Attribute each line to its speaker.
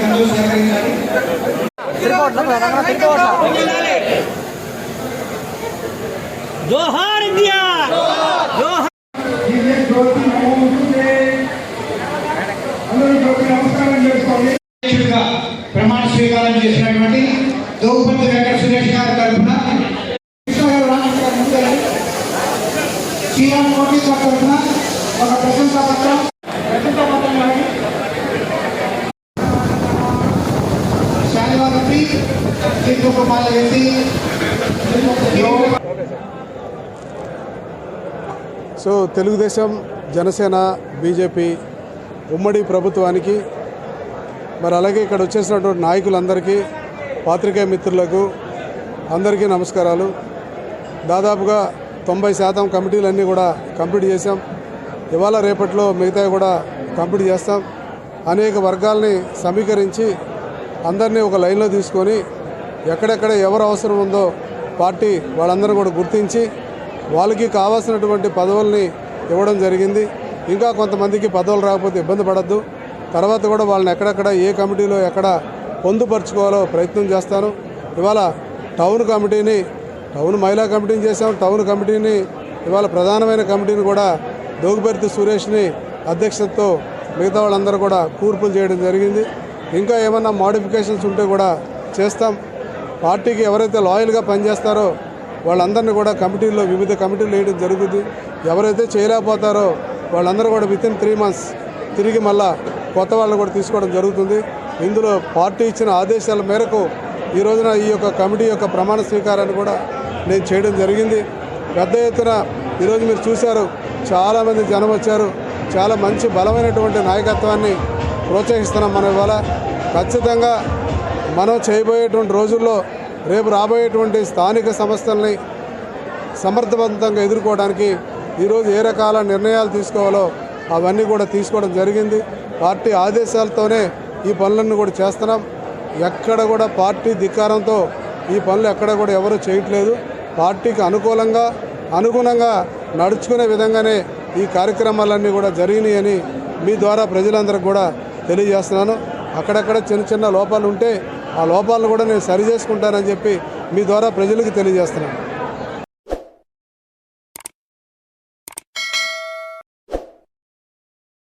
Speaker 1: అందరూ సహకరించాలి
Speaker 2: జోహార్ ఇండియా!
Speaker 1: అధ్యక్షుడిగా ప్రమాణ స్వీకారం చేసినటువంటి దోపతి వెంకట సురేష్ గారి తరఫున కృష్ణ గారు శ్రీరామ్ కోటి గారి తరఫున ఒక ప్రశంసా పత్రం ప్రశంసా పత్రం ఇవ్వండి. శాలివారి రెడ్డి
Speaker 3: సో తెలుగుదేశం జనసేన బీజేపీ ఉమ్మడి ప్రభుత్వానికి మరి అలాగే ఇక్కడ వచ్చేసినటువంటి నాయకులందరికీ పాత్రికేయ మిత్రులకు అందరికీ నమస్కారాలు. దాదాపుగా తొంభై శాతం కమిటీలన్నీ కూడా కంప్లీట్ చేశాం. ఇవాళ రేపట్లో మిగతావి కూడా కంప్లీట్ చేస్తాం. అనేక వర్గాల్ని సమీకరించి అందరినీ ఒక లైన్లో తీసుకొని ఎక్కడెక్కడ ఎవరు అవసరం ఉందో పార్టీ వాళ్ళందరూ కూడా గుర్తించి వాళ్ళకి కావాల్సినటువంటి పదవుల్ని ఇవ్వడం జరిగింది. ఇంకా కొంతమందికి పదవులు రాకపోతే ఇబ్బంది పడద్దు. తర్వాత కూడా వాళ్ళని ఎక్కడెక్కడ ఏ కమిటీలో ఎక్కడ పొందుపరుచుకోవాలో ప్రయత్నం చేస్తాను. ఇవాళ టౌన్ కమిటీని టౌన్ మహిళా కమిటీని చేశాం. టౌన్ కమిటీని ఇవాళ ప్రధానమైన కమిటీని కూడా దోగుపర్తి సురేష్ని అధ్యక్షతతో మిగతా వాళ్ళందరూ కూడా కూర్పులు చేయడం జరిగింది. ఇంకా ఏమన్నా మోడిఫికేషన్స్ ఉంటే కూడా చేస్తాం. పార్టీకి ఎవరైతే లాయల్గా పనిచేస్తారో వాళ్ళందరినీ కూడా కమిటీల్లో వివిధ కమిటీలు వేయడం జరుగుతుంది. ఎవరైతే చేయలేకపోతారో వాళ్ళందరూ కూడా విత్ ఇన్ త్రీ మంత్స్ తిరిగి మళ్ళా కొత్త వాళ్ళని కూడా తీసుకోవడం జరుగుతుంది. ఇందులో పార్టీ ఇచ్చిన ఆదేశాల మేరకు ఈ రోజున ఈ యొక్క కమిటీ యొక్క ప్రమాణ స్వీకారాన్ని కూడా నేను చేయడం జరిగింది. పెద్ద ఎత్తున ఈరోజు మీరు చూశారు చాలామంది జనం వచ్చారు. చాలా మంచి బలమైనటువంటి నాయకత్వాన్ని ప్రోత్సహిస్తున్నాం మనం ఇవాళ. ఖచ్చితంగా మనం చేయబోయేటువంటి రోజుల్లో రేపు రాబోయేటువంటి స్థానిక సంస్థల్ని సమర్థవంతంగా ఎదుర్కోవడానికి ఈరోజు ఏ రకాల నిర్ణయాలు తీసుకోవాలో అవన్నీ కూడా తీసుకోవడం జరిగింది. పార్టీ ఆదేశాలతోనే ఈ పనులన్నీ కూడా చేస్తున్నాం. ఎక్కడ కూడా పార్టీ ధిక్కారంతో ఈ పనులు ఎక్కడ కూడా ఎవరు చేయట్లేదు. పార్టీకి అనుకూలంగా అనుగుణంగా నడుచుకునే విధంగానే ఈ కార్యక్రమాలన్నీ కూడా జరిగినాయని మీ ద్వారా ప్రజలందరికీ కూడా తెలియజేస్తున్నాను. అక్కడక్కడ చిన్న చిన్న లోపాలు ఉంటే ఆ లోపాలను కూడా నేను సరి చేసుకుంటానని చెప్పి మీ ద్వారా ప్రజలకు తెలియజేస్తున్నాను.